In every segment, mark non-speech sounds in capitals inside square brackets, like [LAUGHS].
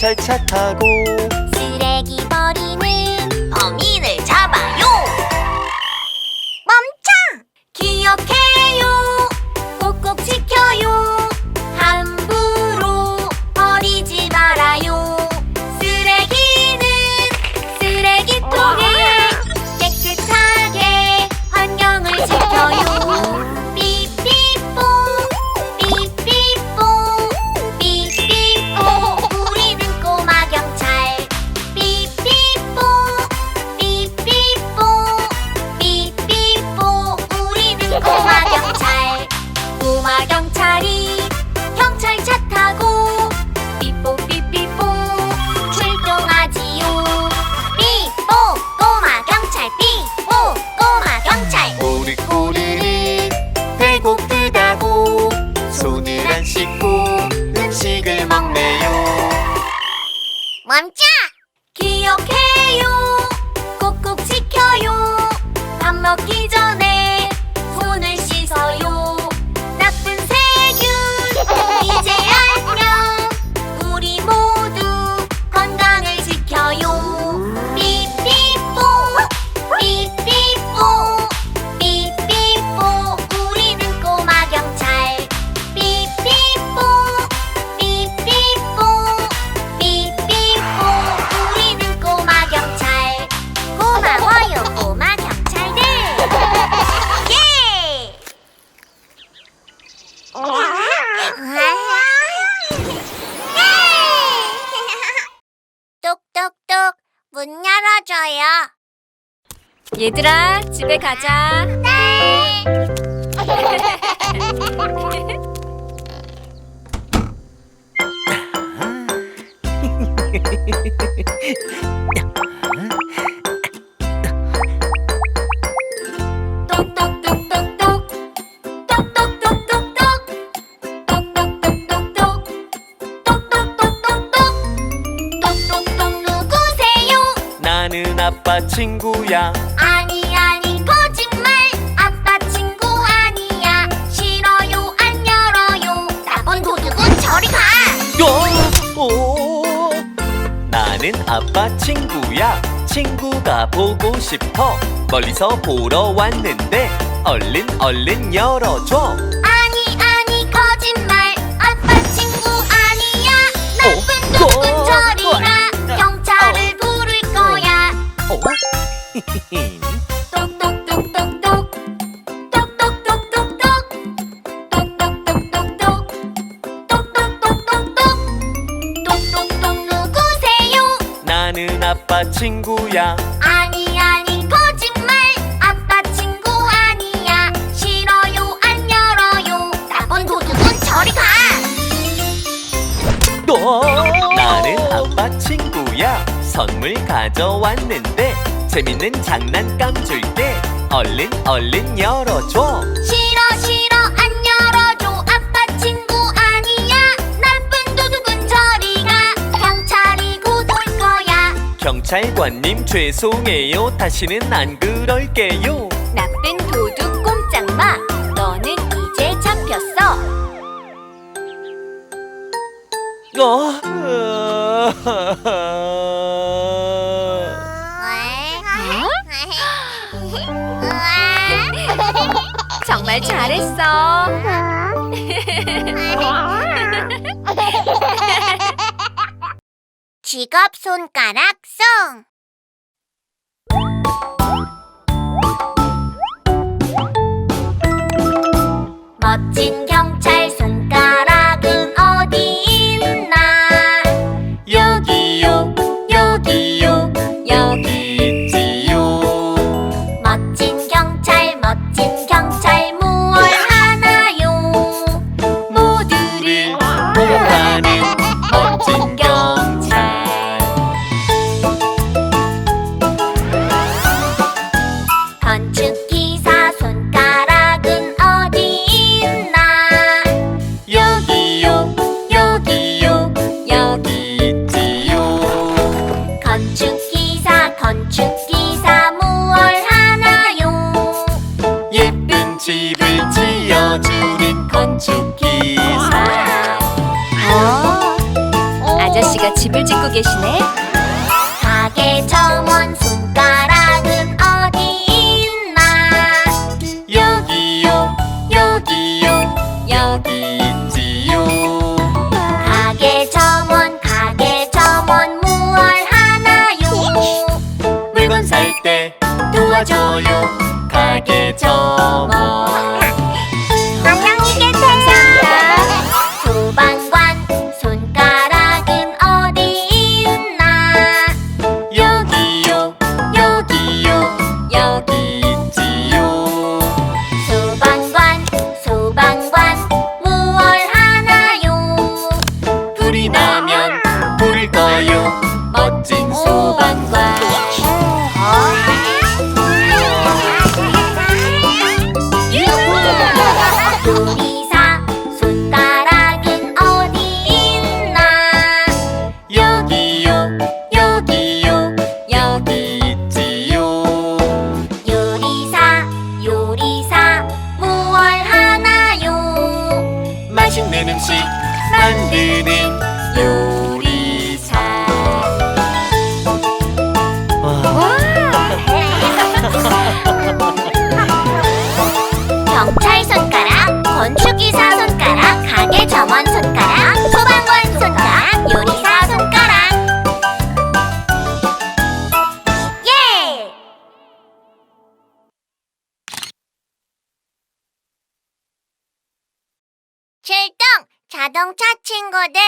찰차 타고. 얘들아, 집에 가자. 네. 친구야. 아빠 친구야 친구가 보고 싶어. 멀리서 보러 왔는데 얼른 얼른 열어줘. 친구야. 아니 아니 거짓말. 아빠 친구 아니야. 싫어요 안 열어요. 나쁜 도둑은 저리 가 또 나는 아빠 친구야. 선물 가져왔는데 재밌는 장난감 줄게. 얼른 얼른 열어줘. 싫 경찰관님 죄송해요. 다시는 안 그럴게요. 나쁜 도둑 꼼짝마. 너는 이제 잡혔어. 어? 어? 정말 잘했어. [LAUGHS] [LAUGHS] 직업 손가락 송. 멋진 경 건축 기사. 어? 아저씨가 집을 짓고 계시네. 가게 정원 손가락은 어디 있나? 여기요 여기요 여기지요? 가게 점원 가게 점원 무얼 하나요? 물건 살 때 도와줘요. 가게 점원. 맛있는 음식 만드는 요리사 와. 경찰 손가락 건축이사 자동차 친구들.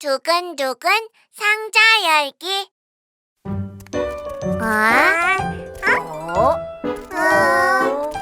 두근두근 상자 열기. 어? 아, 어? 어? 어?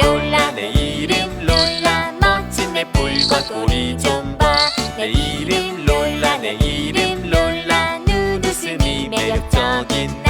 롤라 내 이름 롤라 멋진 내 뿔과 꼬리 좀 봐 내 이름 롤라 내 이름 롤라 누누스니 매력적인